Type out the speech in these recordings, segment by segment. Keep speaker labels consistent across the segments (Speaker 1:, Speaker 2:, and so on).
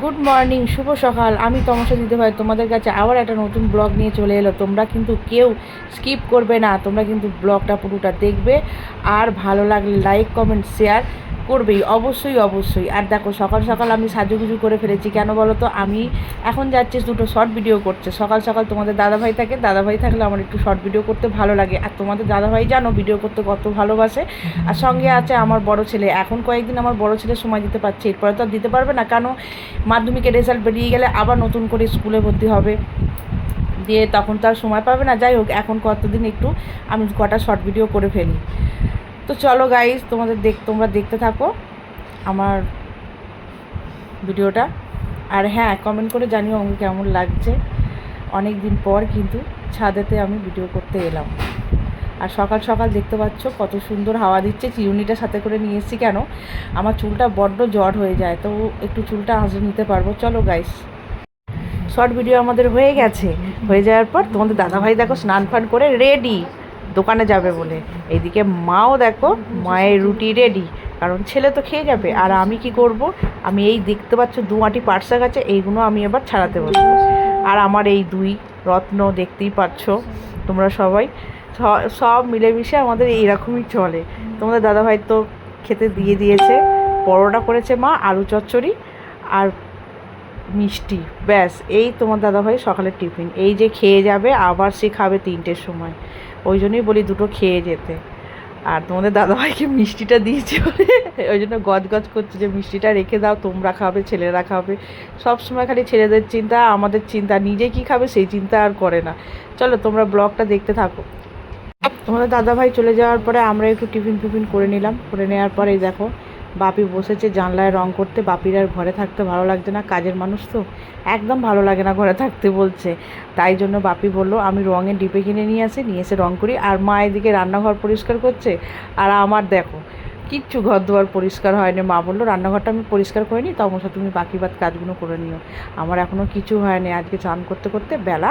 Speaker 1: Good morning শুভ সকাল। আমি তমসা দিতে ভাই তোমাদের কাছে আবার একটা নতুন ব্লগ নিয়ে চলে এলো। তোমরা কিন্তু কেউ স্কিপ করবে না। তোমরা কিন্তু ব্লগটা পুরোটা দেখবে। আর ভালো লাগলে লাইক কমেন্ট শেয়ার করবেই। অবশ্যই অবশ্যই। আর দেখো, সকাল সকাল আমি সাজুগুজু করে ফেলেছি। কেন বলো তো? আমি এখন যাচ্ছি দুটো শর্ট ভিডিও করছে সকাল সকাল তোমাদের দাদাভাই থাকে। দাদাভাই থাকলে আমার একটু শর্ট ভিডিও করতে ভালো লাগে। আর তোমাদের দাদাভাই জানো ভিডিও করতে কত ভালোবাসে। আর সঙ্গে আছে আমার বড় ছেলে। এখন কয়েকদিন আমার বড় ছেলে সময় দিতে পারছে। এরপরে তো আর দিতে পারবে না। কেন? মাধ্যমিকের রেজাল্ট বেরিয়ে গেলে আবার নতুন করে স্কুলে ভর্তি হবে। দিয়ে তখন তো আর সময় পাবে না। যাই হোক, এখন কতদিন একটু আমি কটা শর্ট ভিডিও করে ফেলি। তো চলো গাইজ তোমাদের দেখ, তোমরা দেখতে থাকো আমার ভিডিওটা। আর হ্যাঁ কমেন্ট করে জানিও আমাকে কেমন লাগছে। অনেক দিন পর কিন্তু ছাদেতে আমি ভিডিও করতে এলাম। আর সকাল সকাল দেখতে পাচ্ছ কত সুন্দর হাওয়া দিচ্ছে। চিরুনিটা সাথে করে নিয়ে এসেছি কেন? আমার চুলটা বড্ড জট হয়ে যায়, তো একটু চুলটা আঁচড়ে নিতে পারব। চলো গাইস শর্ট ভিডিও আমাদের হয়ে গেছে। হয়ে যাওয়ার পর তোমাদের দাদাভাই দেখো স্নান ফান করে রেডি দোকানে যাবে বলে। এইদিকে মাও দেখো, মায়ের রুটি রেডি কারণ ছেলে তো খেয়ে যাবে। আর আমি কি করব? আমি এই দেখতে পাচ্ছ দু আটি পার্সা গাছে এইগুলো আমি এবার ছাড়াতে বসবো। আর আমার এই দুই রত্ন দেখতেই পাচ্ছ তোমরা সবাই। সব মিলেমিশে আমাদের এইরকমই চলে। তোমাদের দাদাভাই তো খেতে দিয়ে দিয়েছে, পরোটা করেছে মা, আলু চচ্চড়ি আর মিষ্টি। ব্যাস, এই তোমার দাদাভাই সকালের টিফিন। এই যে খেয়ে যাবে, আবার সে খাবে তিনটের সময়। ওই জন্যই বলি দুটো খেয়ে যেতে। আর তোমাদের দাদাভাইকে মিষ্টিটা দিয়েছে ওই জন্য গজ গজ করছে যে, মিষ্টিটা রেখে দাও, তোমরা খাবে, ছেলেরা খাবে। সব সময় খালি ছেলেদের চিন্তা, আমাদের চিন্তা, নিজে কি খাবে সেই চিন্তা আর করে না। চলো তোমরা ব্লগটা দেখতে থাকো। তোমাদের দাদাভাই চলে যাওয়ার পরে আমরা একটু টিফিন ফিফিন করে নিলাম। করে নেওয়ার পরে দেখো, বাপি বসেছে জানলায় রং করতে। বাপির আর ঘরে থাকতে ভালো লাগছে না, কাজের মানুষ তো একদম ভালো লাগে না ঘরে থাকতে বলছে। তাই জন্য বাপি বলল, আমি রঙের ডিপে কিনে নিয়ে আসি, নিয়ে এসে রং করি। আর মা এদিকে রান্নাঘর পরিষ্কার করছে, আর আমার দেখো, কিচ্ছু ঘর দুয়ার পরিষ্কার হয়নি। মা বলল, রান্নাঘরটা আমি পরিষ্কার করে করিনি তমসা তুমি বাকি বাদ কাজগুলো করে নিও। আমার এখনও কিছু হয়নি। আজকে চান করতে করতে বেলা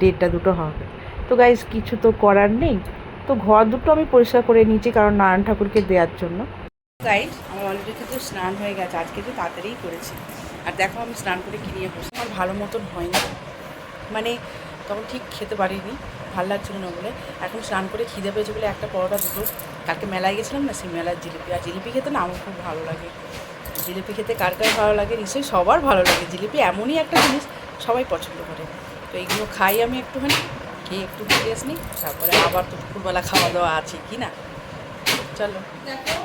Speaker 1: দেড়টা দুটো হবে। তো গাইজ কিছু তো করার নেই। তো ঘর দুটো আমি পরিষ্কার করে নিয়েছি কারণ নারায়ণ ঠাকুরকে দেওয়ার জন্য। গাইজ আমার অলরেডি কিন্তু স্নান হয়ে গেছে, আজকে তো তাড়াতাড়িই করেছি। আর দেখো, আমি স্নান করে কি নিয়ে বসে আমার ভালো মতন হয়নি। মানে তখন ঠিক খেতে পারিনি, ভালো লাগছিল না বলে। এখন স্নান করে খিদে পেয়েছে বলে একটা পরোটা দুটো। কালকে মেলায় গেছিলাম না, সেই মেলার জিলিপি। আর জিলিপি খেতে না আমার খুব ভালো লাগে। জিলিপি খেতে কার কার ভালো লাগে? নিশ্চয়ই সবার ভালো লাগে। জিলিপি এমনই একটা জিনিস সবাই পছন্দ করে। তো এইগুলো খাই আমি একটুখানি। খেয়ে একটু ঘুরে আসনি তারপরে আবার তো দুপুরবেলা খাওয়া দাওয়া আছে কি না? চলো। দেখো,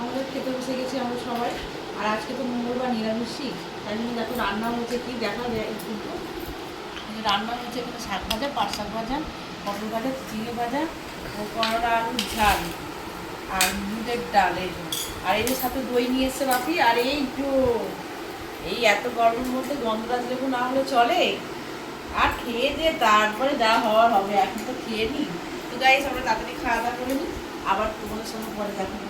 Speaker 1: আমাদের খেতে বসে গেছি আমরা সবাই। আর আজকে তো মঙ্গলবার নিরামিষই, তাই জন্য দেখো রান্না হয়েছে কি দেখা যায় কিন্তু রান্না হয়েছে এখানে শাক ভাজা পাট শাক ভাজা, পটল ভাজা, চিড়ে ভাজা ও করলা আলুর ঝাল, আর দুধের ডাল এই। আর এর সাথে দই নিয়ে এসছে বাপি, আর এই তো, এই এত গরমের মধ্যে গন্ধরাজ লেবু না হলে চলে? আর খেয়ে দিয়ে তারপরে যা হওয়ার হবে, এখন তো খেয়ে নিই তো গাইস আমরা তাড়াতাড়ি খাওয়া দাওয়া করে নিই আবার তোমাদের সঙ্গে পরে দেখা।